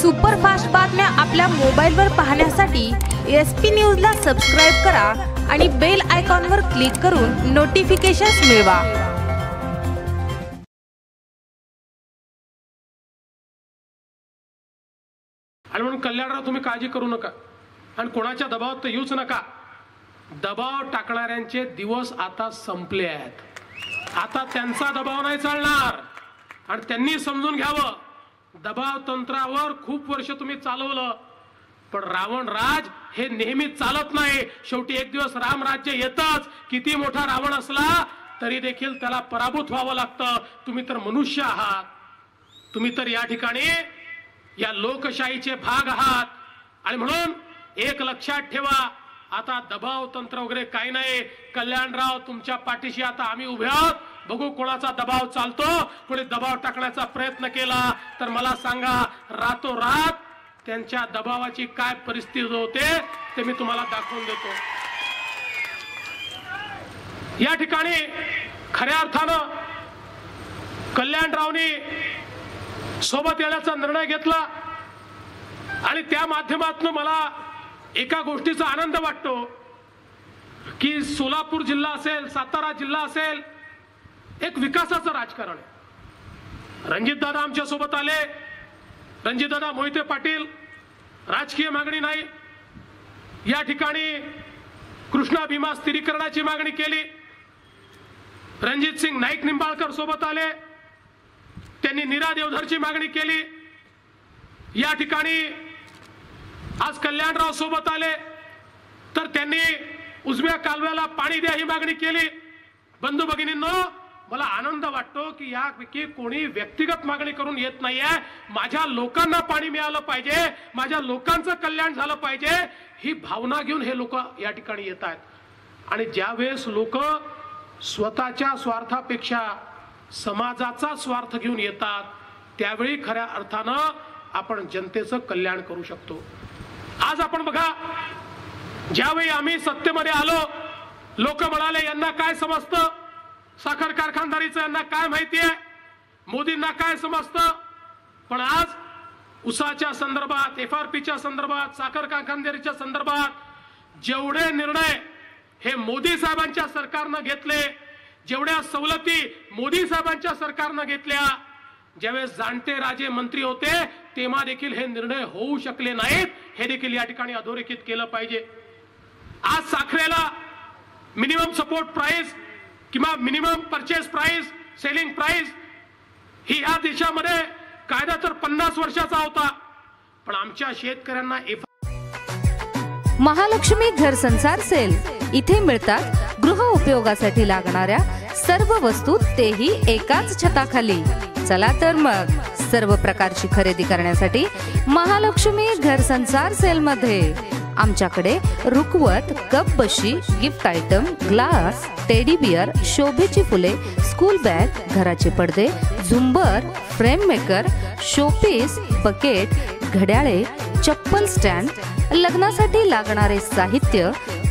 Superfast बातम्या आपल्या मोबाईलवर पाहण्यासाठी एस पी न्यूजला सबस्क्राईब करा आणि बेल आयकॉनवर क्लिक करून नोटिफिकेशन्स मिळवा. आणि म्हणून कल्याणराव तुम्ही काळजी करू नका. आणि कोणाच्या दबावात तर येऊच नका. दबाव टाकणाऱ्यांचे दिवस आता संपले आहेत. आता त्यांचा दबाव नाही चालणार. आणि त्यांनी समजून घ्यावं. दबाव तंत्रावर खूप वर्ष तुम्ही चालवलं. पण रावण राज हे नेहमी चालत नाही. शेवटी एक दिवस राम राज्य येतच. किती मोठा रावण असला तरी देखील त्याला पराभूत व्हावं लागतं. तुम्ही तर मनुष्य आहात. तुम्ही तर या ठिकाणी या लोकशाहीचे भाग आहात. आणि म्हणून एक लक्षात ठेवा आता दबाव तंत्र वगैरे काही नाही. कल्याणराव तुमच्या पाठीशी आता आम्ही उभे आहोत. बघू कोणाचा दबाव चालतो. कोणी दबाव टाकण्याचा प्रयत्न केला तर मला सांगा रातोरात त्यांच्या दबावाची काय परिस्थिती होते ते मी तुम्हाला दाखवून देतो. या ठिकाणी खऱ्या अर्थानं कल्याणरावनी सोबत येण्याचा निर्णय घेतला. आणि त्या माध्यमातून मला एका गोष्टीचा आनंद वाटतो की सोलापूर जिल्हा असेल सातारा जिल्हा असेल एक विकासाचं राजकारण आहे. रणजितदादा आमच्यासोबत आले. रणजितदादा मोहिते पाटील राजकीय मागणी नाही. या ठिकाणी कृष्णा भीमा स्थिरीकरणाची मागणी केली. रणजित सिंग नाईक निंबाळकर सोबत आले. त्यांनी नीरा देवधरची मागणी केली. या ठिकाणी आज कल्याणराव सोबत आले. तर त्यांनी उजव्या कालव्याला पाणी द्या ही मागणी केली. बंधू भगिनींनो मला आनंद वाटतो की यापैकी कोणी व्यक्तिगत मागणी करून येत नाहीये. माझ्या लोकांना पाणी मिळालं पाहिजे. माझ्या लोकांचं कल्याण झालं पाहिजे. ही भावना घेऊन हे लोक या ठिकाणी येत आहेत. आणि ज्यावेळेस लोक स्वतःच्या स्वार्थापेक्षा समाजाचा स्वार्थ घेऊन येतात त्यावेळी खऱ्या अर्थानं आपण जनतेचं कल्याण करू शकतो. आज आपण बघा ज्यावेळी आम्ही सत्तेमध्ये आलो लोक म्हणाले यांना काय समजतं? साखर कारखानदारीचं यांना काय माहिती आहे मोदींना काय समजतं? पण आज उसाच्या संदर्भात एफ आर पीच्या संदर्भात साखर कारखानदारीच्या संदर्भात जेवढे निर्णय हे मोदी साहेबांच्या सरकारनं घेतले जेवढ्या सवलती मोदी साहेबांच्या सरकारनं घेतल्या ज्यावेळेस जाणते राजे मंत्री होते तेव्हा देखील हे निर्णय होऊ शकले नाहीत. हे देखील या ठिकाणी अधोरेखित केलं पाहिजे. आज साखरेला मिनिमम सपोर्ट प्राइस किंवा minimum purchase price selling price ही ह्या देशामध्ये कायदा तर पन्नास वर्षाचा होता. पण आमच्या शेतकऱ्यांना एफ महालक्ष्मी घर संसार सेल. इथे मिळतात गृह उपयोगासाठी लागणाऱ्या सर्व वस्तू तेही एकाच छताखाली. चला तर मग सर्व प्रकारची खरेदी करण्यासाठी महालक्ष्मी घर संसार सेल मध्ये आमच्याकडे रुकवत कप बशी gift item glass teddy bear शोभेची फुले स्कूल बॅग घराचे पडदे झुंबर फ्रेम मेकर शोपीस बकेट घड्याळे चप्पल स्टँड लग्नासाठी लागणारे साहित्य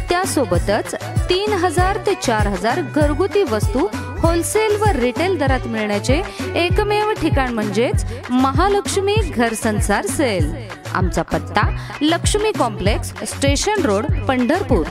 त्यासोबतच तीन हजार ते चार हजार घरगुती वस्तू होलसेल व रिटेल दरात मिळण्याचे एकमेव ठिकाण म्हणजेच महालक्ष्मी घर संसार सेल आमचा पत्ता Lakshmi complex station road Pandharpur.